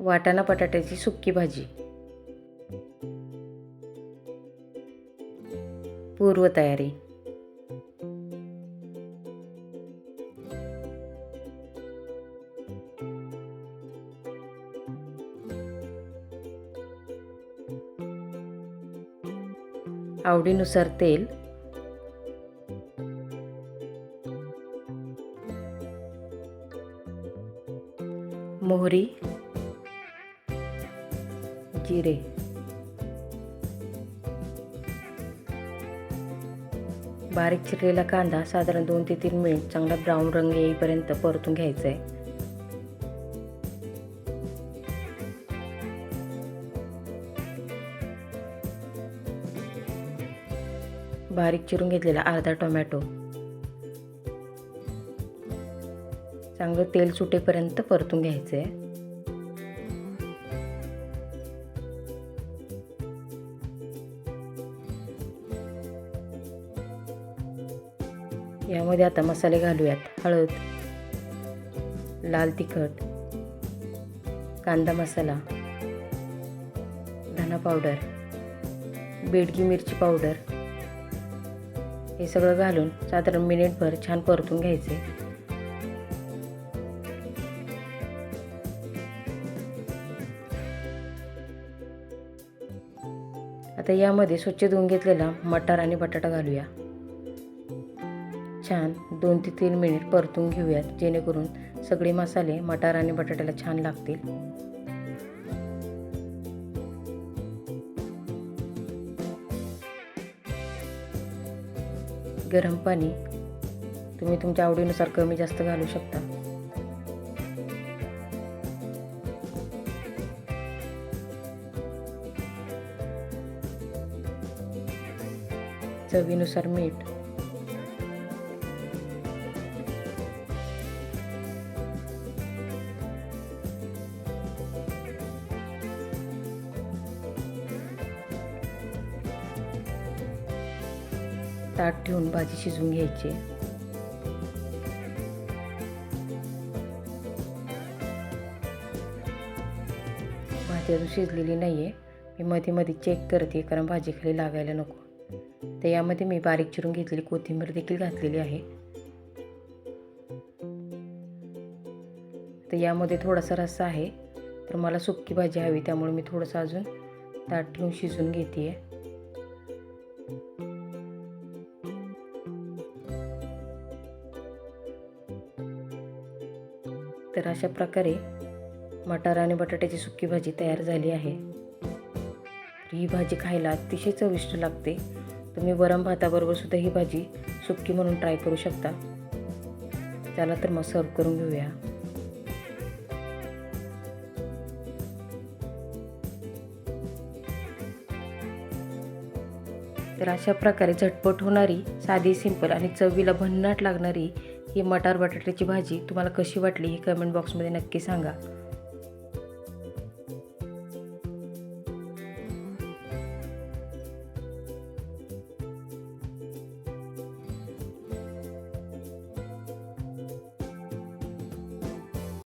वाटाणा बटाट्याची सुक्की भाजी. पूर्वतयारी आवडीनुसार तेल. मोहरी. जिरे बारीक चिरलेला कांदा साधारण दोन ते तीन मिनिट चांगला ब्राऊन रंग येईपर्यंत परतून घ्यायचा आहे बारीक चिरून घेतलेला अर्धा टोमॅटो. चांगलं तेल सुटेपर्यंत परतून घ्यायचं आहे यामध्ये आता मसाले घालूयात. हळद लाल तिखट कांदा मसाला धना पावडर बेडगी मिरची पावडर. हे सगळं घालून साधारण मिनिटभर छान परतून घ्यायचे. आता यामध्ये स्वच्छ धुवून घेतलेला मटार आणि बटाटा घालूया. छान दोन ते तीन मिनिट परतून घेऊयात जेणेकरून सगळे मसाले मटार आणि बटाट्याला छान लागतील. गरम पाणी तुम्ही तुमच्या आवडीनुसार कमी जास्त घालू शकता. चवीनुसार मीठ ताट ठेवून भाजी शिजवून घ्यायची. भाजी अजून शिजलेली नाही आहे मी मध्ये मध्ये चेक करते कारण भाजी खाली लागायला नको. तर यामध्ये मी बारीक चिरून घेतलेली कोथिंबीर देखील घातलेली आहे. तर यामध्ये थोडासा रस्सा आहे तर मला सुक्की भाजी हवी त्यामुळे मी थोडंसं अजून ताट ठेवून शिजून घेते आहे तर अशा प्रकारे मटार आणि बटाट्याची सुकी भाजी तयार झाली आहे. ही भाजी खायला अतिशय चविष्ट लागते. तुम्ही वरम भाताबरोबर सुद्धा ही भाजी सुक्की म्हणून ट्राय करू शकता. त्याला तर मग सर्व करून घेऊया. तर अशा प्रकारे झटपट होणारी साधी सिंपल आणि चवीला भन्नाट लागणारी ही मटार बटाट्याची भाजी तुम्हाला कशी वाटली ही कमेंट बॉक्समध्ये नक्की सांगा.